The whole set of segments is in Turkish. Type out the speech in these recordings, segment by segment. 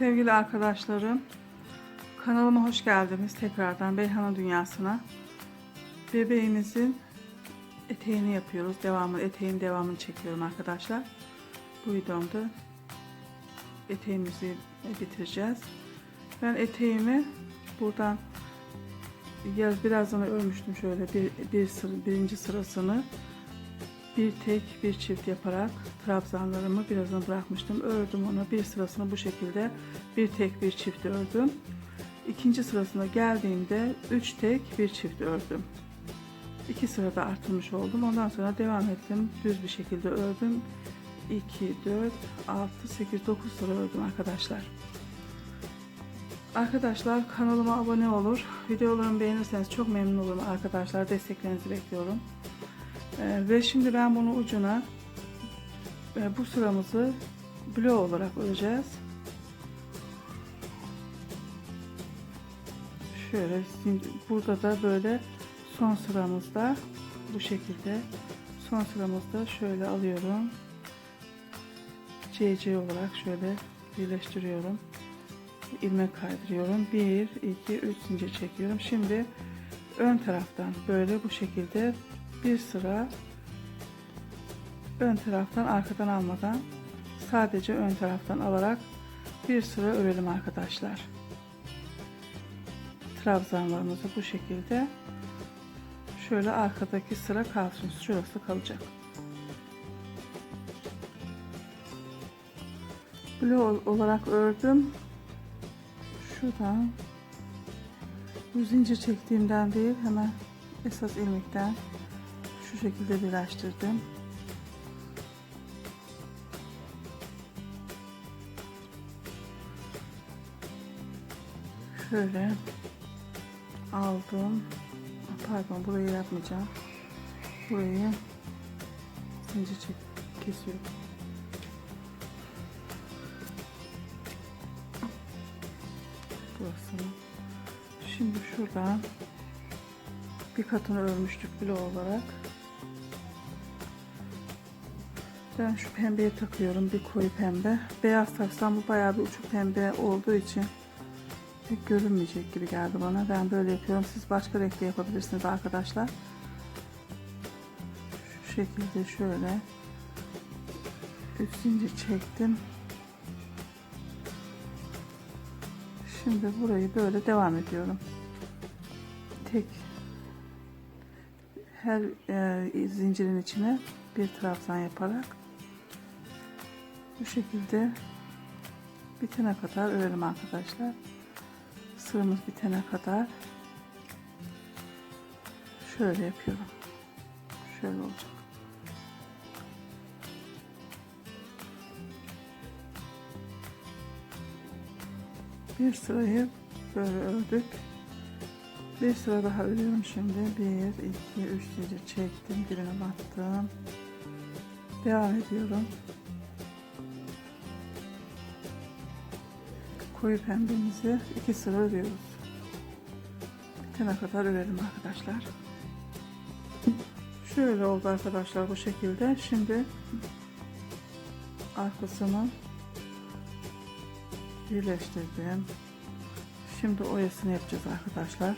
Sevgili arkadaşlarım, kanalıma hoş geldiniz tekrardan Beyhan'a Dünyası'na. Bebeğimizin eteğini yapıyoruz. Devamı, eteğin devamını çekiyorum arkadaşlar. Bu videomda eteğimizi bitireceğiz. Ben eteğimi buradan ya birazdan örmüştüm şöyle bir, bir sıra, birinci sırasını bir tek bir çift yaparak trabzanlarımı birazdan bırakmıştım. Ördüm onu bir sırasını bu şekilde bir tek bir çift ördüm. İkinci sırasına geldiğimde üç tek bir çift ördüm. İki sırada artırmış oldum. Ondan sonra devam ettim. Düz bir şekilde ördüm. 2, 4, 6, 8, 9 sıra ördüm arkadaşlar. Arkadaşlar kanalıma abone olur. Videolarımı beğenirseniz çok memnun olurum arkadaşlar. Desteklerinizi bekliyorum. Ee, ve şimdi ben bunu ucuna e, bu sıramızı blok olarak öreceğiz. Şöyle burada da böyle son sıramızda bu şekilde son sıramızda şöyle alıyorum. CC olarak şöyle birleştiriyorum. ilmek kaydırıyorum. 1 2 3 zincir çekiyorum. Şimdi ön taraftan böyle bu şekilde bir sıra ön taraftan arkadan almadan sadece ön taraftan alarak bir sıra örelim arkadaşlar. Trabzanlarımızı bu şekilde şöyle arkadaki sıra kalsın. Şurası kalacak. Blok olarak ördüm. Şuradan bu zincir çektiğimden değil hemen esas ilmekten şu şekilde birleştirdim. Şöyle aldım. Pardon burayı yapmayacağım. Burayı zincir çek kesiyorum. Burasını. Şimdi şuradan bir katını örmüştük blok olarak. Ben şu pembeye takıyorum bir koyu pembe. Beyaz taksam bu bayağı bir uçuk pembe olduğu için pek görünmeyecek gibi geldi bana. Ben böyle yapıyorum. Siz başka renkte yapabilirsiniz arkadaşlar. Şu şekilde şöyle 3 zincir çektim. Şimdi burayı böyle devam ediyorum. Tek her e, zincirin içine bir trabzan yaparak bu şekilde bitene kadar örelim arkadaşlar. Sıramız bitene kadar şöyle yapıyorum. Şöyle olacak. Bir sırayı böyle ördük. Bir sıra daha örüyorum şimdi. 1, 2, 3 zincir çektim. Birine battım. Devam ediyorum. Koyu pembemizi iki sıra örüyoruz. Bitene kadar örelim arkadaşlar. Şöyle oldu arkadaşlar bu şekilde. Şimdi arkasını birleştirdim. Şimdi oyasını yapacağız arkadaşlar.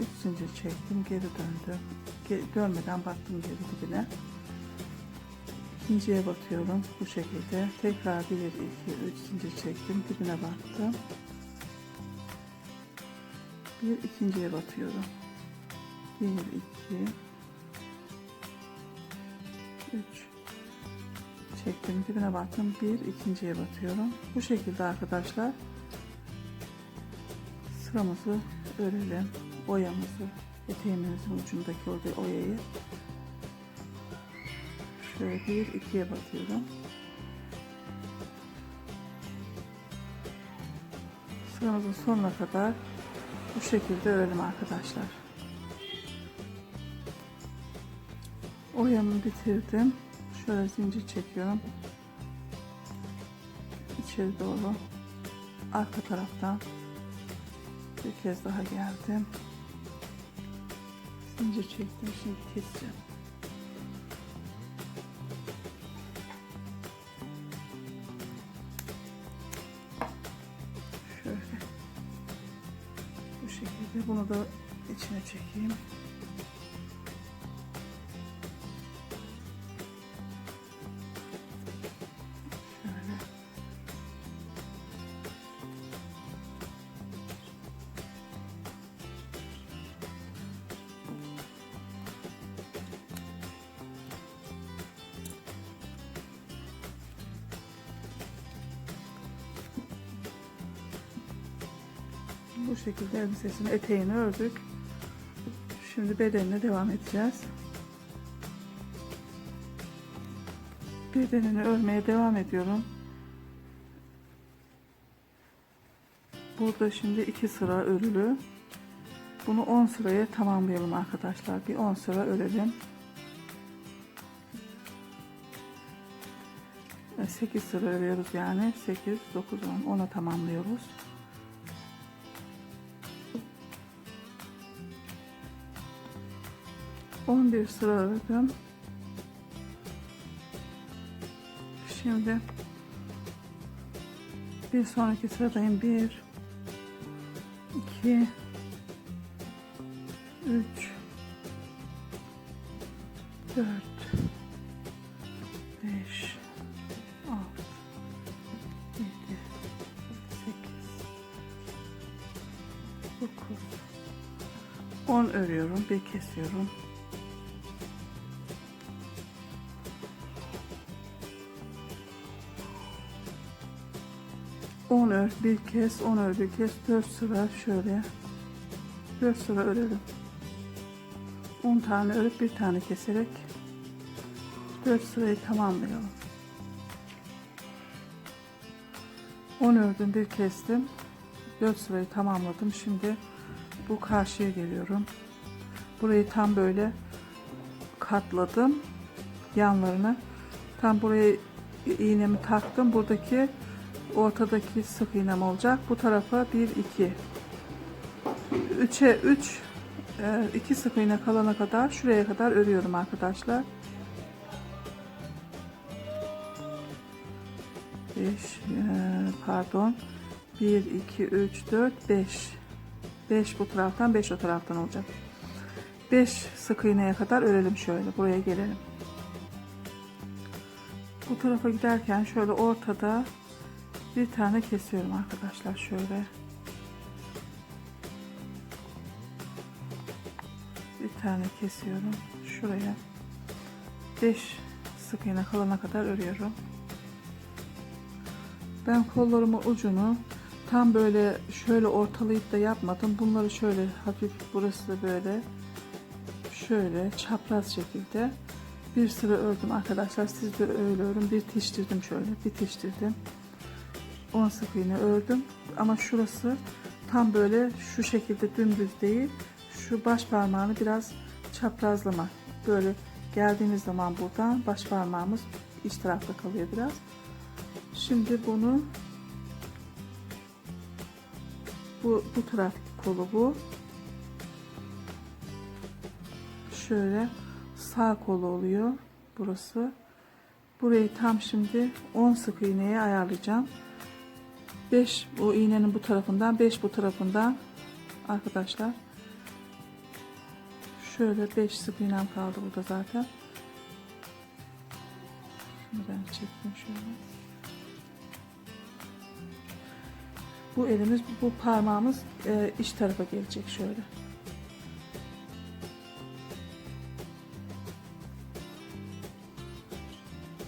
3 zincir çektim geri döndüm Ge dönmeden battım geri dibine ikinciye batıyorum. Bu şekilde. Tekrar 1 2 3 zincir çektim. Dibine battım. Bir ikinciye batıyorum. 1 2 3 çektim. Dibine battım. Bir ikinciye batıyorum. Bu şekilde arkadaşlar. Sıramızı örelim. Oyamızı eteğimizin ucundaki orada oyayı şöyle bir ikiye batıyorum. Sıramızın sonuna kadar bu şekilde örelim arkadaşlar. Oyamı bitirdim. Şöyle zincir çekiyorum. İçeri doğru. Arka taraftan bir kez daha geldim. Zincir çektim şimdi keseceğim bunu da içine çekeyim. Bu şekilde elbisesini, eteğini ördük. Şimdi bedenine devam edeceğiz. Bedenini örmeye devam ediyorum. Burada şimdi iki sıra örülü. Bunu 10 sıraya tamamlayalım arkadaşlar. Bir 10 sıra örelim. 8 sıra örüyoruz yani. 8, 9, 10. Ona tamamlıyoruz. On bir sıra ördüm. Şimdi bir sonraki sıradayım. Bir, iki, üç, dört, beş, altı, yedi, sekiz, dokuz, on örüyorum. Bir kesiyorum. 10 ör bir kez 10 ör bir kez 4 sıra şöyle. 4 sıra örelim. 10 tane örüp bir tane keserek 4 sırayı tamamlayalım. 10 ördüm bir kestim. 4 sırayı tamamladım. Şimdi bu karşıya geliyorum. Burayı tam böyle katladım. Yanlarını tam buraya iğnemi taktım. Buradaki ortadaki sık iğnem olacak. Bu tarafa 1 2 3'e 3 2 sık iğne kalana kadar şuraya kadar örüyorum arkadaşlar. 5 pardon 1 2 3 4 5 5 bu taraftan 5 o taraftan olacak. 5 sık iğneye kadar örelim şöyle buraya gelelim. Bu tarafa giderken şöyle ortada bir tane kesiyorum arkadaşlar şöyle. Bir tane kesiyorum şuraya. 5 sık iğne kalana kadar örüyorum. Ben kollarımın ucunu tam böyle şöyle ortalayıp da yapmadım. Bunları şöyle hafif burası da böyle şöyle çapraz şekilde bir sıra ördüm arkadaşlar. Siz de öyle örün. Bitiştirdim şöyle bitiştirdim 10 sık iğne ördüm. Ama şurası tam böyle şu şekilde dümdüz değil. Şu baş parmağını biraz çaprazlama. Böyle geldiğimiz zaman buradan baş parmağımız iç tarafta kalıyor biraz. Şimdi bunu bu, bu taraf kolu bu. Şöyle sağ kolu oluyor burası. Burayı tam şimdi 10 sık iğneye ayarlayacağım 5 bu iğnenin bu tarafından 5 bu tarafından. Arkadaşlar şöyle 5 sık iğnem kaldı burada zaten. Şunu ben çekeyim şöyle. Bu elimiz bu parmağımız e, iç tarafa gelecek şöyle.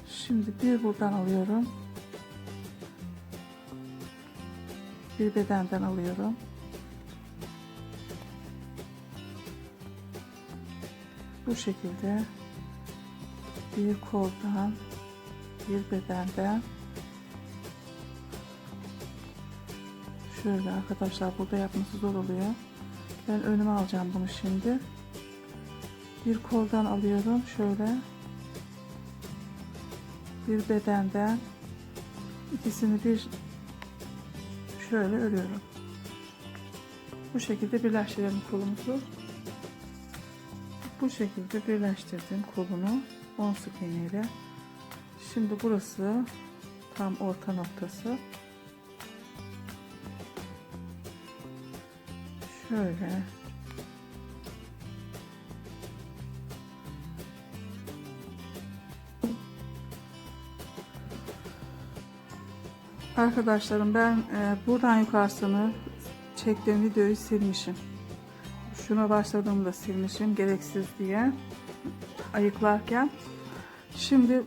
Şimdi bir buradan alıyorum bir bedenden alıyorum. Bu şekilde bir koldan bir bedenden şöyle arkadaşlar burada yapması zor oluyor. Ben önüme alacağım bunu şimdi. Bir koldan alıyorum şöyle. Bir bedenden ikisini bir şöyle örüyorum. Bu şekilde birleştirelim kolumuzu. Bu şekilde birleştirdim kolunu 10 sık iğne ile. Şimdi burası tam orta noktası. Şöyle. Arkadaşlarım ben e, buradan yukarısını çektiğim videoyu silmişim. Şuna başladığımda silmişim gereksiz diye ayıklarken. Şimdi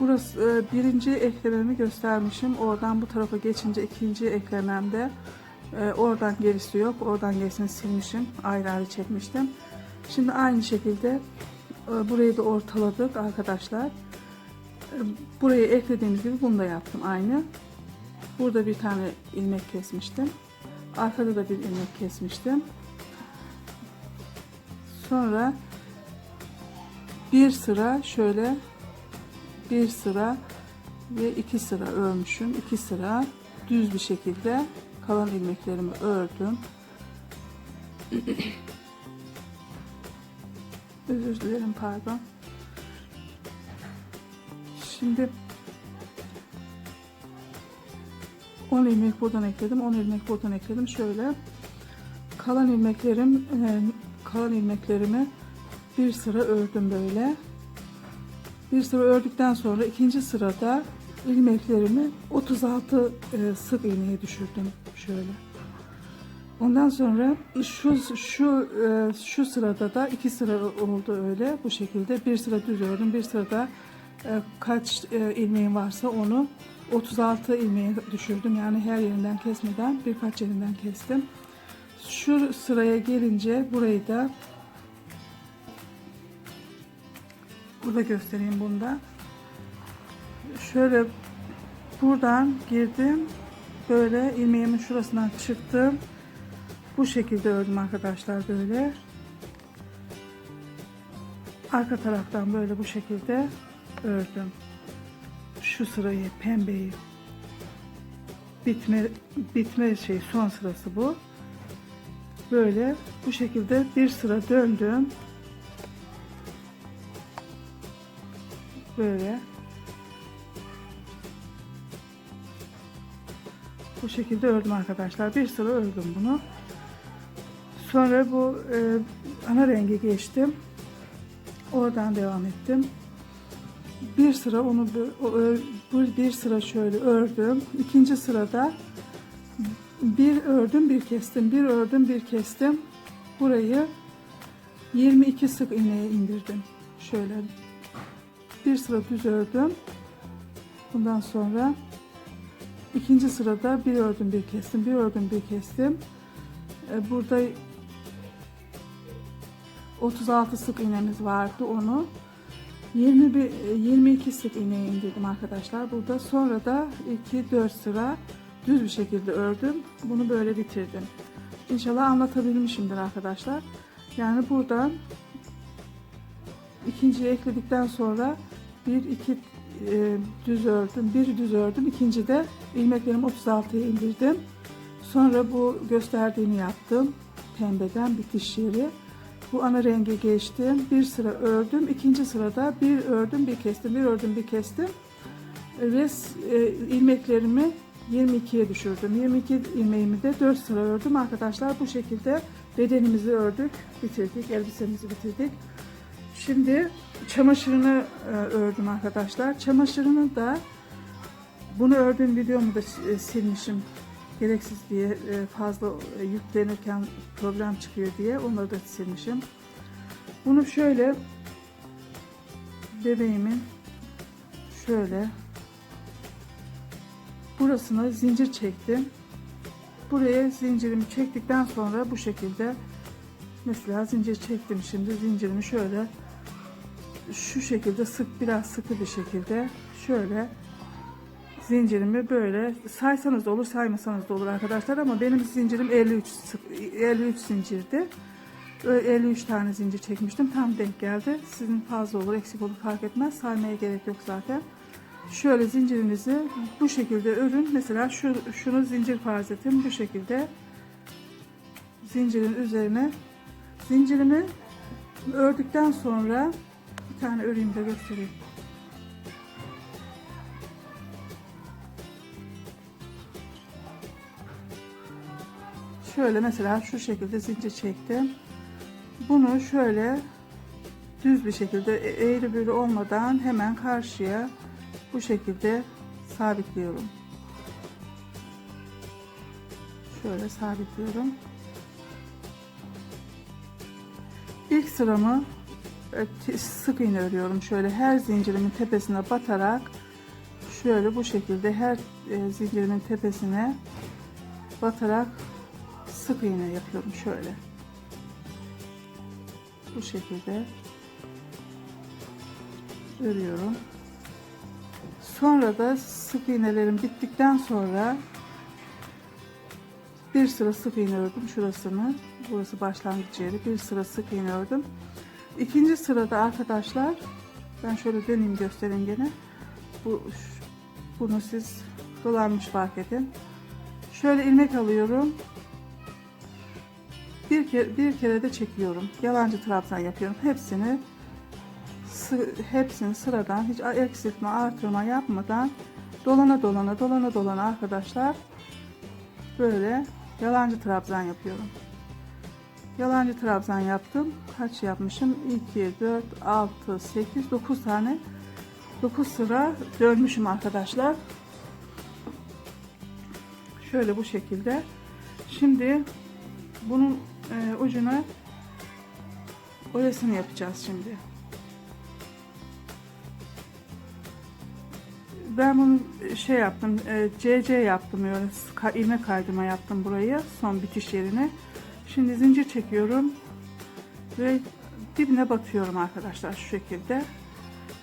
burası e, birinci eklememi göstermişim. Oradan bu tarafa geçince ikinci eklememde e, oradan gerisi yok. Oradan gerisini silmişim. Ayrı ayrı çekmiştim. Şimdi aynı şekilde e, burayı da ortaladık arkadaşlar. E, Burayı eklediğimiz gibi bunu da yaptım aynı. Burada bir tane ilmek kesmiştim. Arkada da bir ilmek kesmiştim. Sonra bir sıra şöyle bir sıra ve iki sıra örmüşüm. iki sıra düz bir şekilde kalan ilmeklerimi ördüm. Özür dilerim pardon. Şimdi 10 ilmek buradan ekledim. 10 ilmek buradan ekledim. Şöyle kalan ilmeklerim e, kalan ilmeklerimi bir sıra ördüm böyle. Bir sıra ördükten sonra ikinci sırada ilmeklerimi 36 e, sık iğneye düşürdüm şöyle. Ondan sonra şu şu e, şu sırada da iki sıra oldu öyle bu şekilde bir sıra düz ördüm bir sırada kaç ilmeğim varsa onu 36 ilmeğe düşürdüm yani her yerinden kesmeden birkaç yerinden kestim. Şu sıraya gelince burayı da burada göstereyim bunda. Şöyle buradan girdim. Böyle ilmeğimin şurasından çıktım. Bu şekilde ördüm arkadaşlar böyle. Arka taraftan böyle bu şekilde ördüm. Şu sırayı pembeyi bitme bitme şey son sırası bu. Böyle bu şekilde bir sıra döndüm. Böyle. Bu şekilde ördüm arkadaşlar. Bir sıra ördüm bunu. Sonra bu e, ana rengi geçtim. Oradan devam ettim. Bir sıra onu bu bir sıra şöyle ördüm. İkinci sırada bir ördüm, bir kestim. Bir ördüm, bir kestim. Burayı 22 sık iğneye indirdim. Şöyle bir sıra düz ördüm. Bundan sonra ikinci sırada bir ördüm, bir kestim. Bir ördüm, bir kestim. E, Burada 36 sık iğnemiz vardı onu 21 22 sık iğneye indirdim arkadaşlar. Burada sonra da 2 4 sıra düz bir şekilde ördüm. Bunu böyle bitirdim. İnşallah anlatabilmişimdir arkadaşlar. Yani buradan ikinciyi ekledikten sonra bir iki e, düz ördüm. Bir düz ördüm. İkinci de ilmeklerimi 36'ya indirdim. Sonra bu gösterdiğini yaptım. Pembeden bitiş yeri bu ana rengi geçtim. Bir sıra ördüm. ikinci sırada bir ördüm, bir kestim. Bir ördüm, bir kestim. Ve e, ilmeklerimi 22'ye düşürdüm. 22 ilmeğimi de 4 sıra ördüm. Arkadaşlar bu şekilde bedenimizi ördük, bitirdik. Elbisemizi bitirdik. Şimdi çamaşırını e, ördüm arkadaşlar. Çamaşırını da bunu ördüğüm videomu da e, silmişim gereksiz diye e, fazla e, yüklenirken problem çıkıyor diye onları da silmişim. Bunu şöyle bebeğimin şöyle burasına zincir çektim. Buraya zincirimi çektikten sonra bu şekilde mesela zincir çektim şimdi zincirimi şöyle şu şekilde sık biraz sıkı bir şekilde şöyle zincirimi böyle saysanız da olur saymasanız da olur arkadaşlar ama benim zincirim 53 sık- 53 zincirdi. Böyle 53 tane zincir çekmiştim. Tam denk geldi. Sizin fazla olur, eksik olur fark etmez. Saymaya gerek yok zaten. Şöyle zincirinizi bu şekilde örün. Mesela şu şunu zincir farz ettim. Bu şekilde zincirin üzerine zincirimi ördükten sonra bir tane öreyim de göstereyim. Şöyle mesela şu şekilde zincir çektim. Bunu şöyle düz bir şekilde e- eğri büğrü olmadan hemen karşıya bu şekilde sabitliyorum. Şöyle sabitliyorum. İlk sıramı e, sık iğne örüyorum. Şöyle her zincirimin tepesine batarak şöyle bu şekilde her e, zincirimin tepesine batarak sık iğne yapıyorum şöyle. Bu şekilde örüyorum. Sonra da sık iğnelerim bittikten sonra bir sıra sık iğne ördüm şurasını. Burası başlangıç yeri. Bir sıra sık iğne ördüm. İkinci sırada arkadaşlar ben şöyle döneyim göstereyim gene. Bu bunu siz dolanmış fark edin. Şöyle ilmek alıyorum. Bir kere bir kere de çekiyorum. Yalancı trabzan yapıyorum. Hepsini hepsini sıradan hiç eksiltme artırma yapmadan dolana dolana dolana dolana arkadaşlar böyle yalancı trabzan yapıyorum. Yalancı trabzan yaptım. Kaç yapmışım? 2, 4, 6, 8, 9 tane 9 sıra dönmüşüm arkadaşlar. Şöyle bu şekilde. Şimdi bunun e, ucuna oyasını yapacağız şimdi. Ben bunu şey yaptım, e, CC yaptım ka- ilmek kaydırma yaptım burayı son bitiş yerine. Şimdi zincir çekiyorum ve dibine batıyorum arkadaşlar şu şekilde.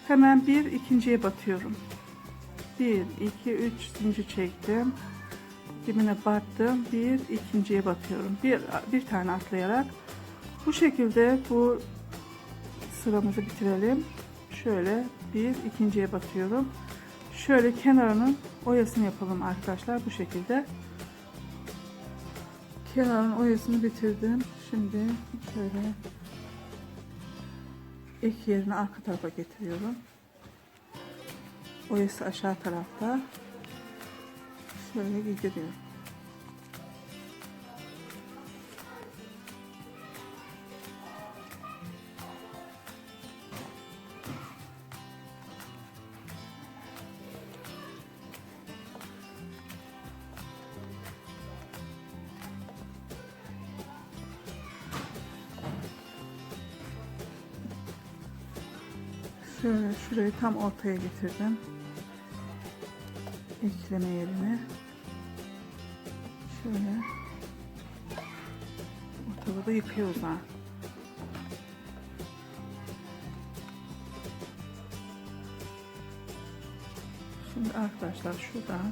Hemen bir ikinciye batıyorum. 1, 2, 3 zincir çektim. Dibine battım. Bir ikinciye batıyorum. Bir, bir tane atlayarak. Bu şekilde bu sıramızı bitirelim. Şöyle bir ikinciye batıyorum. Şöyle kenarının oyasını yapalım arkadaşlar bu şekilde. Kenarın oyasını bitirdim. Şimdi şöyle ilk yerini arka tarafa getiriyorum. Oyası aşağı tarafta. Şöyle giydiriyorum. Şöyle şurayı tam ortaya getirdim. Ekleme yerine. Şöyle. Ortada da yıkıyoruz ha. Şimdi arkadaşlar şuradan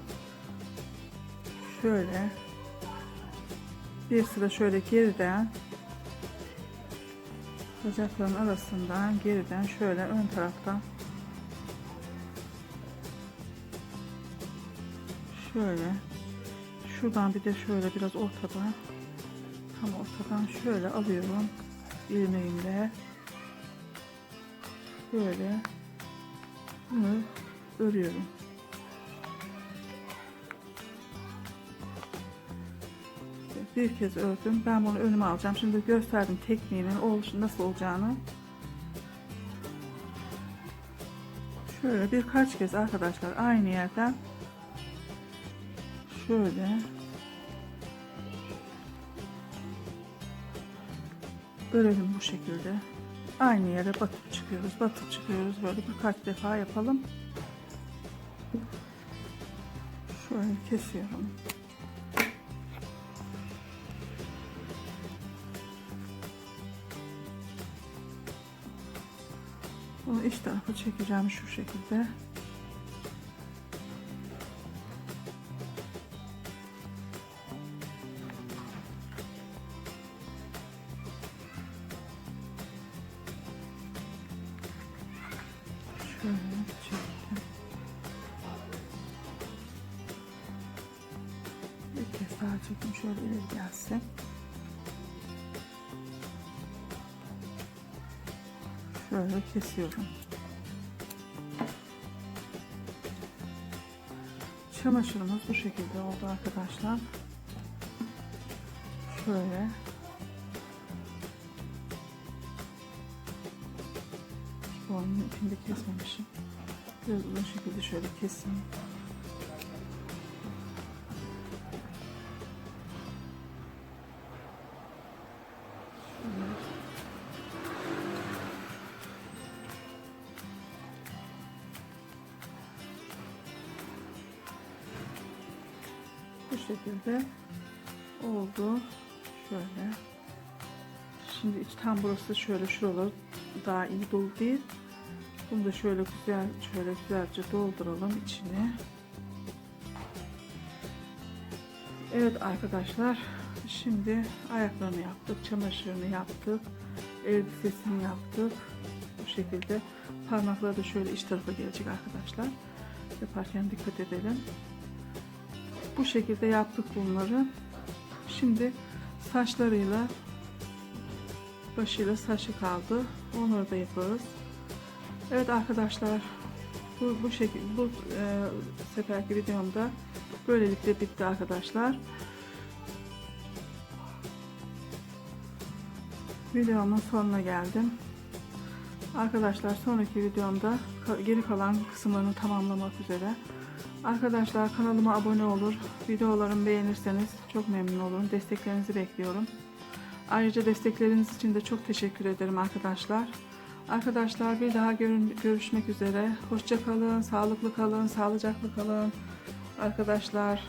şöyle bir sıra şöyle geriden bacakların arasından geriden şöyle ön taraftan şöyle şuradan bir de şöyle biraz ortadan tam ortadan şöyle alıyorum ilmeğimle. Böyle bunu örüyorum bir kez ördüm. Ben bunu önüme alacağım. Şimdi gösterdim tekniğinin oluşu nasıl olacağını. Şöyle birkaç kez arkadaşlar aynı yerden şöyle örelim bu şekilde. Aynı yere batıp çıkıyoruz, batıp çıkıyoruz. Böyle birkaç defa yapalım. Şöyle kesiyorum. Bunu iç tarafa çekeceğim şu şekilde. Şöyle çektim. Bir kez daha çekeyim şöyle ileri gelsin. Şöyle kesiyorum. Çamaşırımız bu şekilde oldu arkadaşlar. Şöyle. Boynun ipini de kesmemişim. Biraz uzun şekilde şöyle keseyim. Bu şekilde oldu. Şöyle. Şimdi iç tam burası şöyle şuraları daha iyi dolu değil. Bunu da şöyle güzel şöyle güzelce dolduralım içine. Evet arkadaşlar şimdi ayaklarını yaptık, çamaşırını yaptık, elbisesini yaptık. Bu şekilde parmakları da şöyle iç tarafa gelecek arkadaşlar. Yaparken dikkat edelim. Bu şekilde yaptık bunları. Şimdi saçlarıyla başıyla saçı kaldı. Onları da yaparız. Evet arkadaşlar bu, bu şekilde bu e, seferki videomda böylelikle bitti arkadaşlar. Videomun sonuna geldim. Arkadaşlar sonraki videomda geri kalan kısımlarını tamamlamak üzere. Arkadaşlar kanalıma abone olur, videolarımı beğenirseniz çok memnun olurum. Desteklerinizi bekliyorum. Ayrıca destekleriniz için de çok teşekkür ederim arkadaşlar. Arkadaşlar bir daha görüşmek üzere. Hoşça kalın, sağlıklı kalın, sağlıcaklı kalın. Arkadaşlar